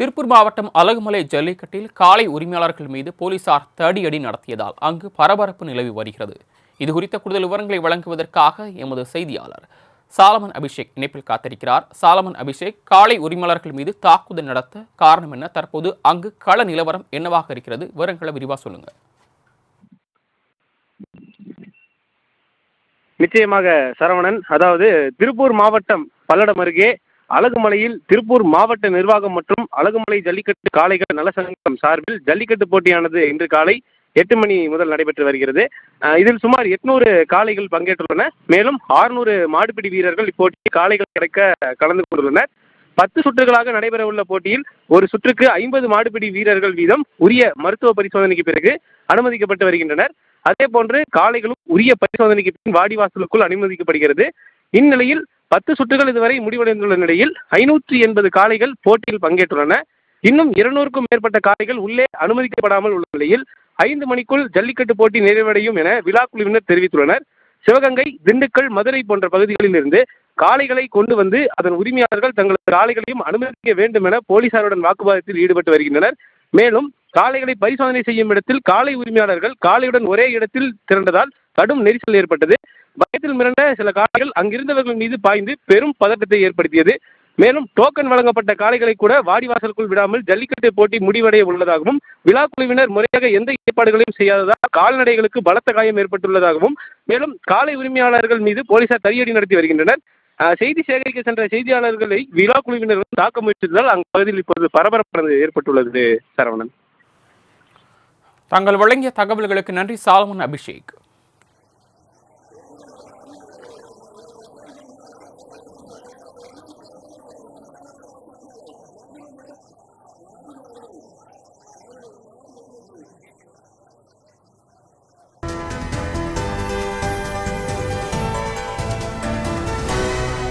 திருப்பூர் மாவட்டம் அழகுமலை ஜல்லிக்கட்டில் காளை உரிமையாளர்கள் மீது போலீசார் தடியடி நடத்தியதால் அங்கு பரபரப்பு நிலவி வருகிறது. இது குறித்த கூடுதல் விவரங்களை வழங்குவதற்காக எமது செய்தியாளர் சாலமன் அபிஷேக் இணைப்பில் காத்திருக்கிறார். சாலமன் அபிஷேக் காளை உரிமையாளர்கள் மீது தாக்குதல் நடத்த காரணம் என்ன? தற்போது அங்கு கள நிலவரம் என்னவாக இருக்கிறது? விவரங்களை விரிவா சொல்லுங்க. நிச்சயமாக சரவணன் அதாவது திருப்பூர் மாவட்டம் பல்லடம் அருகே அழகுமலையில் திருப்பூர் மாவட்ட நிர்வாகம் மற்றும் அழகுமலை ஜல்லிக்கட்டு காளைகள் நலசங்கம் சார்பில் ஜல்லிக்கட்டு போட்டியானது இன்று காலை எட்டு மணி முதல் நடைபெற்று வருகிறது. இதில் சுமார் எட்நூறு காளைகள் பங்கேற்றுள்ளன. மேலும் ஆறுநூறு மாடுபிடி வீரர்கள் இப்போட்டியில் காளைகள் கிடைக்க கலந்து கொண்டுள்ளனர். பத்து சுற்றுகளாக நடைபெறவுள்ள போட்டியில் ஒரு சுற்றுக்கு ஐம்பது மாடுபிடி வீரர்கள் வீதம் உரிய மருத்துவ பரிசோதனைக்கு பிறகு அனுமதிக்கப்பட்டு வருகின்றனர். அதே போன்று காளைகளும் உரிய பரிசோதனைக்கு பின் வாடிவாசலுக்குள் அனுமதிக்கப்படுகிறது. இந்நிலையில் பத்து சுற்றுகள் இதுவரை முடிவடைந்துள்ள நிலையில் ஐநூற்றி எண்பது காளைகள் போட்டியில் பங்கேற்றுள்ளன. இன்னும் இருநூறுக்கும் மேற்பட்ட காளைகள் உள்ளே அனுமதிக்கப்படாமல் உள்ள நிலையில் ஐந்து மணிக்குள் ஜல்லிக்கட்டு போட்டி நிறைவடையும் என விழா குழுவினர் தெரிவித்துள்ளனர். சிவகங்கை திண்டுக்கல் மதுரை போன்ற பகுதிகளில் இருந்து காளைகளை கொண்டு வந்து அதன் உரிமையாளர்கள் தங்களது காளைகளையும் அனுமதிக்க வேண்டும் என போலீசாருடன் வாக்குவாதத்தில் ஈடுபட்டு வருகின்றனர். மேலும் காளைகளை பரிசோதனை செய்யும் இடத்தில் காளை உரிமையாளர்கள் காளையுடன் ஒரே இடத்தில் திரண்டதால் கடும் நெரிசல் ஏற்பட்டது. பயத்தில் மிரண்ட சில காளைகள் அங்கிருந்தவர்கள் மீது பாய்ந்து பெரும் பதட்டத்தை ஏற்படுத்தியது. மேலும் டோக்கன் வழங்கப்பட்ட காளைகளை கூட வாடிவாசலுக்குள் விடாமல் ஜல்லிக்கட்டு போட்டி முடிவடைய உள்ளதாகவும் விழா குழுவினர் முறையாக எந்த ஏற்பாடுகளையும் செய்யாததால் கால்நடைகளுக்கு பலத்த காயம் ஏற்பட்டுள்ளதாகவும் மேலும் காளை உரிமையாளர்கள் மீது போலீசார் தடியடி நடத்தி வருகின்றனர். செய்தி சேகரிக்க சென்ற செய்தியாளர்களை விழா குழுவினர் வந்து தாக்க முயற்சித்ததால் அந்த பகுதியில் இப்போது பரபரப்பானது ஏற்பட்டுள்ளது சரவணன். தாங்கள் வழங்கிய தகவல்களுக்கு நன்றி சாலமன் அபிஷேக்.